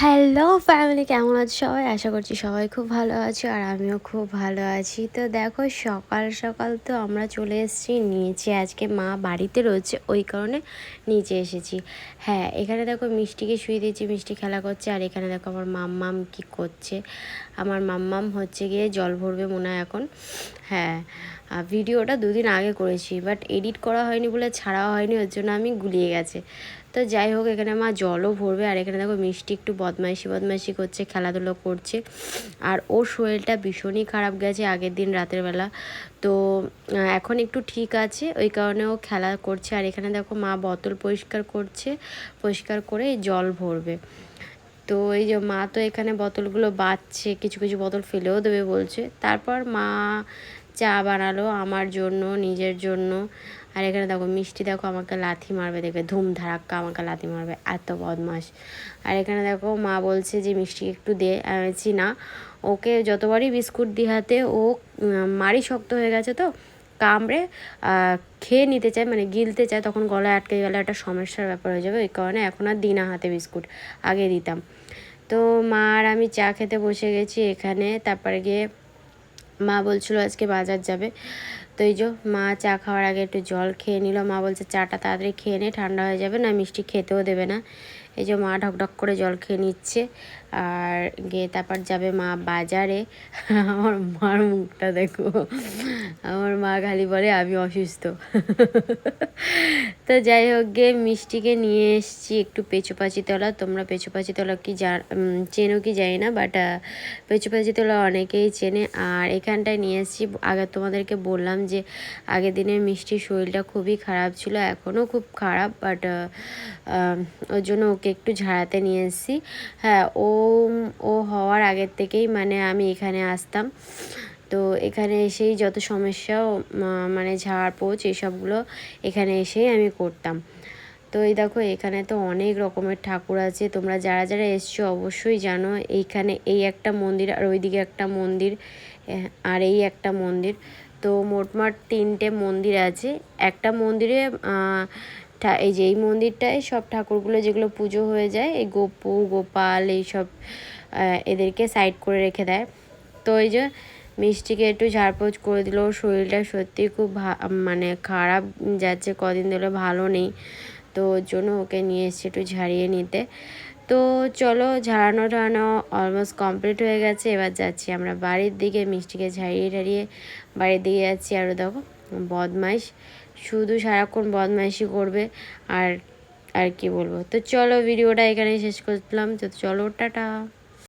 Hello family কেমন আছো সবাই? আশা করছি সবাই খুব ভালো আছো আর আমিও খুব ভালো আছি। তো দেখো, সকাল সকাল তো আমরা চলে এসেছি নিচে আজকে মা বাড়িতে রয়েছে, ওই কারণে নিচে এসেছি। হ্যাঁ এখানে দেখো মিষ্টিকে শুয়ে দিয়েছি, মিষ্টি খেলা করছে আর এখানে দেখো আমার মাম্মাম কি করছে। আমার মাম্মাম হচ্ছে গিয়ে জল ভরবে মনে হয় এখন। হ্যাঁ ভিডিওটা দুদিন আগে করেছি বাট এডিট করা হয়নি বলে, ছাড়াও হয়নি, ওর জন্য আমি গুলিয়ে গেছে। তো যাই হোক, এখানে মা জলও ভরবে আর এখানে দেখো মিষ্টি একটু বদমাইশি বদমাইশি করছে, খেলাধুলো করছে। আর ওর শরীরটা ভীষণই খারাপ গেছে আগের দিন রাতের বেলা। তো এখন একটু ঠিক আছে, ওই কারণে ও খেলা করছে। আর এখানে দেখো মা বোতল পরিষ্কার করছে, পরিষ্কার করে জল ভরবে। তো এই যে মা তো এখানে বোতলগুলো বাঁচছে কিছু কিছু বোতল ফেলেও দেবে বলছে। তারপর মা চা বানালো আমার জন্য, নিজের জন্য। আর এখানে দেখো, মিষ্টি দেখো, আমাকে লাথি মারবে দেখবে ধুম ধারাক্কা আমাকে লাথি মারবে, এত বদমাস আর এখানে দেখো, মা বলছে যে মিষ্টি একটু দে আমি না, ওকে যতবারই বিস্কুট দিহাতে ও মারি শক্ত হয়ে গেছে তো, কামড়ে খেয়ে নিতে চায় মানে গিলতে চায়, তখন গলায় আটকে গেলে একটা সমস্যার ব্যাপার হয়ে যাবে, ওই কারণে এখন আর দিই না হাতে বিস্কুট, আগে দিতাম। তো মা আর আমি চা খেতে বসে গেছি এখানে, তারপরে গিয়ে মা বলছিল আজকে বাজার যাবে তো এই যে মা চা খাওয়ার আগে একটু জল খেয়ে নিল। মা বলছে, চাটা তাড়াতাড়ি খেয়ে নে, ঠান্ডা হয়ে যাবে, না মিষ্টি খেতেও দেবে না। এই যে মা ঢকঢক করে জল খেয়ে নিচ্ছে। আর গিয়ে তারপর যাবে মা বাজারে। আমার মার মুখটা দেখো, আমার মা খালি বলে, আমি অসুস্থ। তো যাই হোক গিয়ে মিষ্টিকে নিয়ে এসছি একটু পেঁচুপাচিতলা তোমরা পেঁচুপাচিতলা কি চেনো কি জানি না বাট পেঁচুপাচিতলা অনেকেই চেনে। আর এখানটায় নিয়ে এসছি। আগে তোমাদেরকে বললাম যে আগের দিনের মিষ্টির শরীরটা খুবই খারাপ ছিল, এখনও খুব খারাপ বাট ওর জন্য ওকে একটু ঝাড়াতে নিয়ে এসেছি। হ্যাঁ ও ও হওয়ার আগের থেকেই মানে আমি এখানে আসতাম। তো এখানে এসেই যত সমস্যা মানে ঝাড়, পোচ এইসবগুলো এখানে এসেই আমি করতাম। তো এই দেখো, এখানে তো অনেক রকমের ঠাকুর আছে, তোমরা যারা যারা এসছো অবশ্যই জানো, এইখানে এই একটা মন্দির আর ওইদিকে একটা মন্দির আর এই একটা মন্দির। তো মোটমাট তিনটে মন্দির আছে। একটা মন্দিরে এই যে এই মন্দিরটায় সব ঠাকুরগুলো যেগুলো পুজো হয়ে যায়, এই গোপু, গোপাল, এইসব এদেরকে সাইড করে রেখে দেয়। তো এই যে মিষ্টিকে একটু ঝাড়পোছ করে দিল, শরীরটা সত্যি খুব মানে খারাপ যাচ্ছে, কদিন ধরে ভালো নেই। তো ওর জন্য ওকে নিয়ে এসছি একটু ঝাড়িয়ে নিতে। তো চলো ঝাড়ানো টাড়ানো অলমোস্ট কমপ্লিট হয়ে গেছে, এবার যাচ্ছি আমরা বাড়ির দিকে, মিষ্টিকে ঝাড়িয়ে টাড়িয়ে বাড়ির দিকে যাচ্ছি আরও দেখো বদমাইশ, শুধু সারাক্ষণ বদমাইশি করবে আর আর কি বলব। তো চলো ভিডিওটা এখানে শেষ করলাম, তো চলো টাটা।